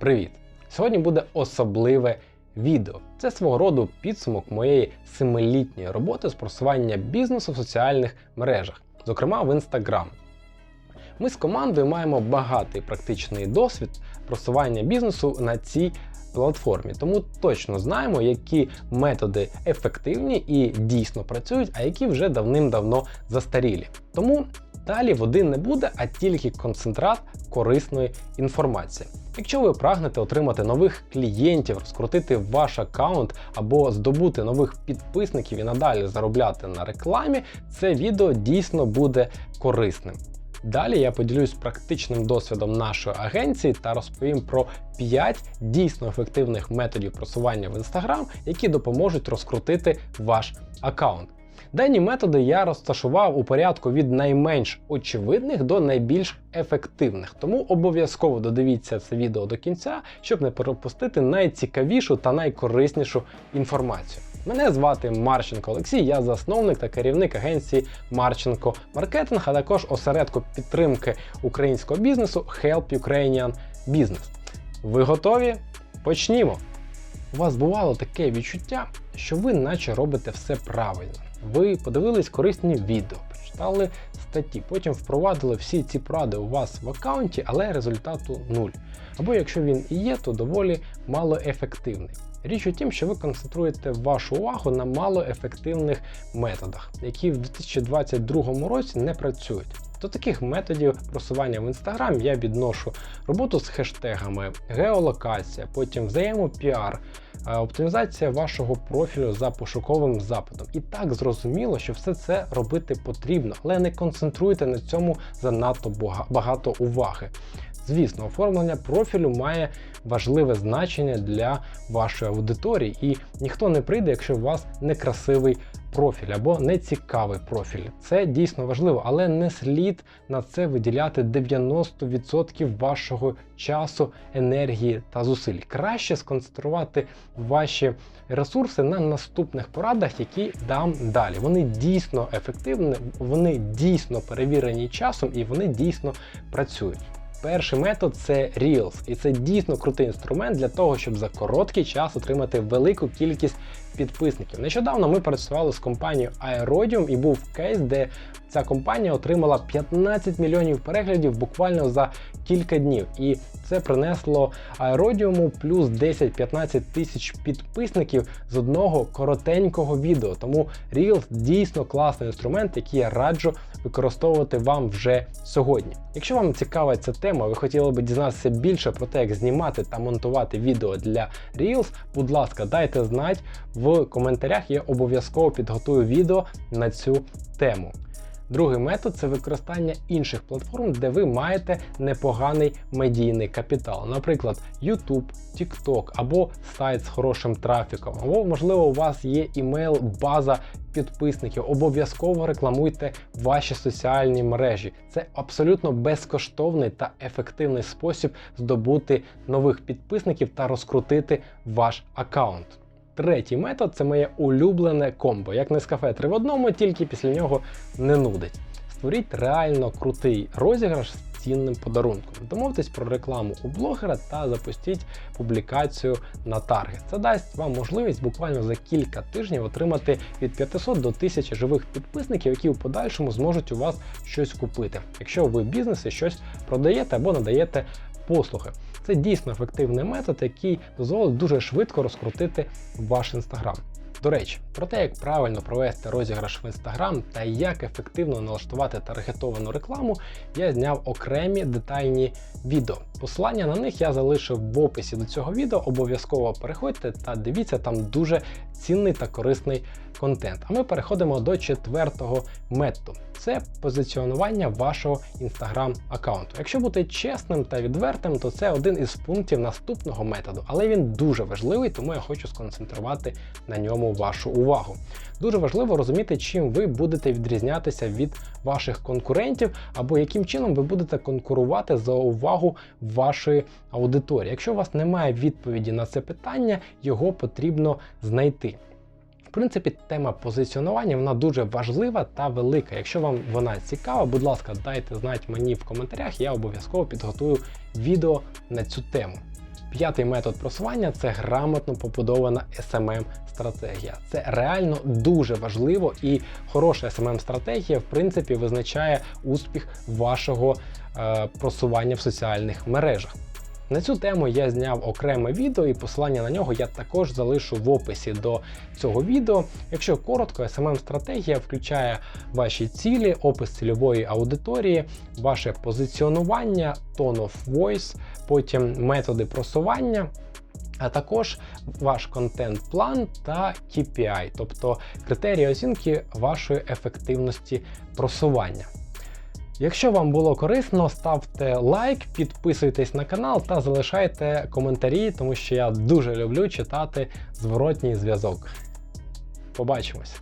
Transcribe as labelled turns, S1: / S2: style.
S1: Привіт! Сьогодні буде особливе відео. Це свого роду підсумок моєї семилітньої роботи з просування бізнесу в соціальних мережах, зокрема в Instagram. Ми з командою маємо багатий практичний досвід просування бізнесу на цій платформі, тому точно знаємо, які методи ефективні і дійсно працюють, а які вже давним-давно застарілі. Тому далі води не буде, а тільки концентрат корисної інформації. Якщо ви прагнете отримати нових клієнтів, розкрутити ваш аккаунт або здобути нових підписників і надалі заробляти на рекламі, це відео дійсно буде корисним. Далі я поділюсь практичним досвідом нашої агенції та розповім про 5 дійсно ефективних методів просування в Instagram, які допоможуть розкрутити ваш аккаунт. Дані методи я розташував у порядку від найменш очевидних до найбільш ефективних, тому обов'язково додивіться це відео до кінця, щоб не пропустити найцікавішу та найкориснішу інформацію. Мене звати Марченко Олексій, я засновник та керівник агенції Марченко Маркетинг, а також осередку підтримки українського бізнесу Help Ukrainian Business. Ви готові? Почнімо! У вас бувало таке відчуття, що ви наче робите все правильно. Ви подивились корисні відео, прочитали статті, потім впровадили всі ці поради у вас в аккаунті, але результату нуль. Або якщо він і є, то доволі малоефективний. Річ у тім, що ви концентруєте вашу увагу на малоефективних методах, які в 2022 році не працюють. До таких методів просування в Instagram я відношу роботу з хештегами, геолокація, потім взаємопіар, оптимізація вашого профілю за пошуковим запитом. І так зрозуміло, що все це робити потрібно, але не концентруйте на цьому занадто багато уваги. Звісно, оформлення профілю має важливе значення для вашої аудиторії, і ніхто не прийде, якщо у вас некрасивий профіль або нецікавий профіль. Це дійсно важливо, але не слід на це виділяти 90% вашого часу, енергії та зусиль. Краще сконцентрувати ваші ресурси на наступних порадах, які дам далі. Вони дійсно ефективні, вони дійсно перевірені часом і вони дійсно працюють. Перший метод це Reels, і це дійсно крутий інструмент для того, щоб за короткий час отримати велику кількість підписників. Нещодавно ми працювали з компанією Aerodium і був кейс, де ця компанія отримала 15 мільйонів переглядів буквально за кілька днів. І це принесло Aerodium плюс 10-15 тисяч підписників з одного коротенького відео. Тому Reels дійсно класний інструмент, який я раджу використовувати вам вже сьогодні. Якщо вам цікава ця тема, ви хотіли би дізнатися більше про те, як знімати та монтувати відео для Reels, будь ласка, дайте знати в коментарях. Я обов'язково підготую відео на цю тему. Другий метод це використання інших платформ, де ви маєте непоганий медійний капітал, наприклад, YouTube, TikTok або сайт з хорошим трафіком, або, можливо, у вас є імейл, база підписників. Обов'язково рекламуйте ваші соціальні мережі. Це абсолютно безкоштовний та ефективний спосіб здобути нових підписників та розкрутити ваш аккаунт. Третій метод це моє улюблене комбо. Як не з кафе 3 в одному, тільки після нього не нудить. Створіть реально крутий розіграш з цінним подарунком. Домовтесь про рекламу у блогера та запустіть публікацію на таргет. Це дасть вам можливість буквально за кілька тижнів отримати від 500 до 1000 живих підписників, які в подальшому зможуть у вас щось купити, якщо ви бізнесі щось продаєте або надаєте послуги. Це дійсно ефективний метод, який дозволить дуже швидко розкрутити ваш інстаграм. До речі, про те, як правильно провести розіграш в Instagram та як ефективно налаштувати таргетовану рекламу, я зняв окремі детальні відео. Посилання на них я залишив в описі до цього відео. Обов'язково переходьте та дивіться, там дуже цінний та корисний контент. А ми переходимо до четвертого методу. Це позиціонування вашого інстаграм аккаунту. Якщо бути чесним та відвертим, то це один із пунктів наступного методу, але він дуже важливий, тому я хочу сконцентрувати на ньому вашу увагу. Дуже важливо розуміти, чим ви будете відрізнятися від ваших конкурентів, або яким чином ви будете конкурувати за увагу вашої аудиторії. Якщо у вас немає відповіді на це питання, його потрібно знайти. В принципі, тема позиціонування вона дуже важлива та велика. Якщо вам вона цікава, будь ласка, дайте знати мені в коментарях, я обов'язково підготую відео на цю тему. П'ятий метод просування це грамотно побудована smm стратегія. Це реально дуже важливо, і хороша smm стратегія в принципі визначає успіх вашого е, просування в соціальних мережах. На цю тему я зняв окреме відео, і посилання на нього я також залишу в описі до цього відео. Якщо коротко, smm стратегія включає ваші цілі, опис цільової аудиторії, ваше позиціонування, tone of voice, потім методи просування. А також ваш контент-план та KPI, тобто критерії оцінки вашої ефективності просування. Якщо вам було корисно, ставте лайк, підписуйтесь на канал та залишайте коментарі, тому що я дуже люблю читати зворотній зв'язок. Побачимось!